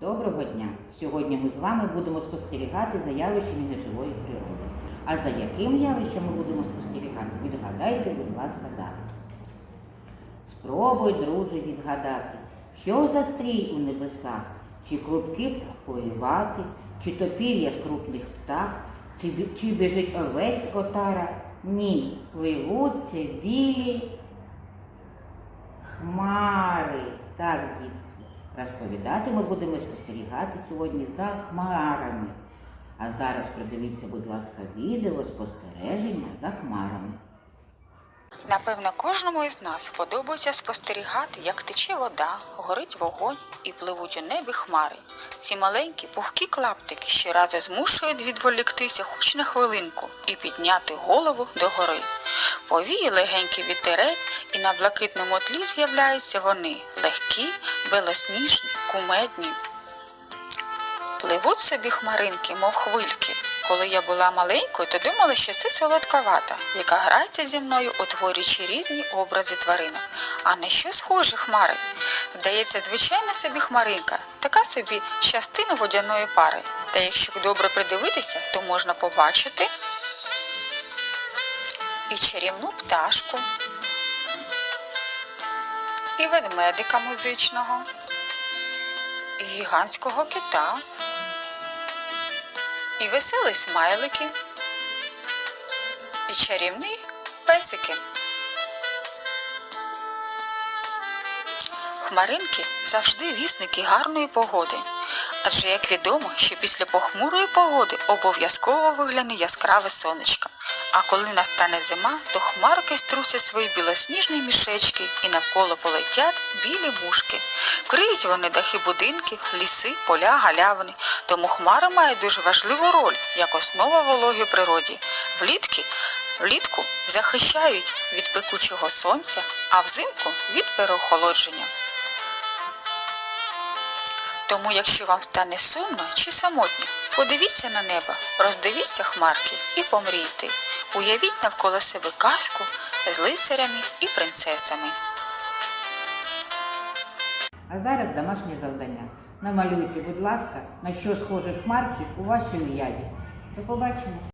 Доброго дня! Сьогодні ми з вами будемо спостерігати за явищами неживої природи. А за яким явищем ми будемо спостерігати? Відгадайте, будь ласка, зараз. Спробуй, друже, відгадати, що за стрій у небесах, чи клубки пухкої чи то пір'я з крупних птах, чи, чи біжить овець отара. Ні, пливуться білі Хмари. Так, дітки. Розповідати ми будемо спостерігати сьогодні за хмарами. А зараз придивіться, будь ласка, відео спостереження за хмарами. Напевно, кожному із нас подобається спостерігати, як тече вода, горить вогонь і пливуть у небі хмари. Ці маленькі пухкі клаптики щоразу змушують відволіктися хоч на хвилинку і підняти голову догори. Повіє легенький вітерець, і на блакитному тлі з'являються вони легкі, белосніжні, кумедні. Пливуть собі хмаринки, мов хвильки. Коли я була маленькою, то думала, що це солодка вата, яка грається зі мною, утворюючи різні образи тваринок. А на що схожі хмари? Здається, звичайна собі хмаринка, така собі частина водяної пари. Та якщо добре придивитися, то можна побачити і чарівну пташку, і ведмедика музичного, і гігантського кита і веселі смайлики, і чарівні песики. Хмаринки завжди вісники гарної погоди. Адже як відомо, що після похмурої погоди обов'язково вигляне яскраве сонечко. А коли настане зима, то хмарки струсять свої білосніжні мішечки і навколо полетять білі мушки. Криють вони дахи будинків, ліси, поля, галявини. Тому хмари мають дуже важливу роль як основа вологи природі. Влітки, влітку захищають від пекучого сонця, а взимку від переохолодження. Тому, якщо вам стане сумно чи самотньо, подивіться на небо, роздивіться хмарки і помрійте. Уявіть навколо себе казку з лицарями і принцесами. А зараз домашнє завдання. Намалюйте, будь ласка, на що схожі хмарки у вашій уяві. До побачення.